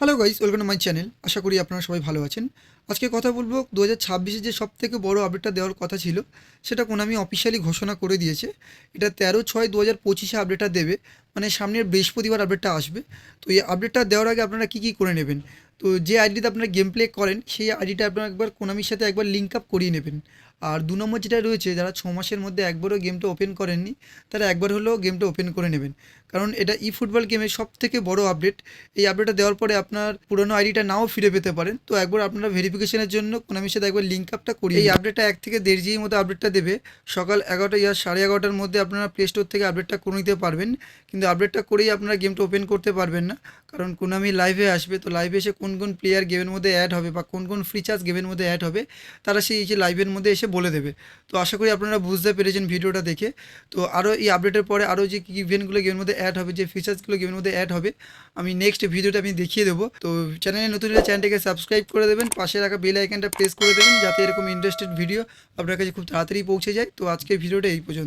Hello guys welcome my channel আশা করি আপনারা সবাই ভালো আছেন। আজকে কথা বলব দু হাজার ছাব্বিশে যে সব থেকে বড়ো আপডেটটা দেওয়ার কথা ছিল, সেটা কোনামি অফিসিয়ালি ঘোষণা করে দিয়েছে। এটা তেরো ছয় দু হাজার পঁচিশে আপডেটটা দেবে মানে সামনের বৃহস্পতিবার আপডেটটা আসবে। তো এই আপডেটটা দেওয়ার আগে আপনারা কী কী করে নেবেন? তো যে আইডিতে আপনারা গেম প্লে করেন, সেই আইডিটা আপনারা একবার কোনামির সাথে একবার লিঙ্ক আপ করিয়ে নেবেন। আর দু নম্বর যেটা রয়েছে যারা ছ মাসের মধ্যে একবারও গেমটা ওপেন করেননি তারা একবার হলেও গেমটা ওপেন করে নেবেন। কারণ এটা ই ফুটবল গেমের সব থেকে বড় আপডেট এই আপডেটটা দেওয়ার পরে আপনার পুরনো আইডিটা নাও ফিরে পেতে পারেন। তো একবার আপনারা ভেরিফিকেশনের জন্য কোনামির সাথে একবার লিঙ্ক আপটা করি এই আপডেটটা এক থেকে দেড় জিবির মধ্যে আপডেটটা দেবে। সকাল এগারোটা ইয়ার সাড়ে এগারোটার মধ্যে আপনারা প্লে স্টোর থেকে আপডেটটা করে নিতে পারবেন। কিন্তু আপডেটটা করেই আপনারা গেমটা ওপেন করতে পারবেন না। কারণ কোনামি লাইভে আসবে। তো লাইভে এসে কোন কোন প্লেয়ার গেমের মধ্যে অ্যাড হবে বা কোন কোন ফ্রিচার্জ গেমের মধ্যে অ্যাড হবে তারা সেই যে লাইভের মধ্যে এসে বলে দেবে। তো আশা করি আপনারা বুঝতে পেরেছেন ভিডিওটা দেখে। তো আরও এই আপডেটের পরে আরও যে ইভেন্টগুলো গেমের মধ্যে অ্যাড হবে, যে ফিচার্সগুলো গেমের মধ্যে অ্যাড হবে, আমি নেক্সট ভিডিওটা আমি দেখিয়ে দেবো। তো চ্যানেলে নতুন চ্যানেলটাকে সাবস্ক্রাইব করে দেবেন, পাশে রাখা বেল আইকনটা প্রেস করে দেবেন, যাতে এরকম ইন্টারেস্টেড ভিডিও আপনার কাছে খুব তাড়াতাড়ি পৌঁছে যায়। তো আজকের ভিডিওটা এই পর্যন্ত।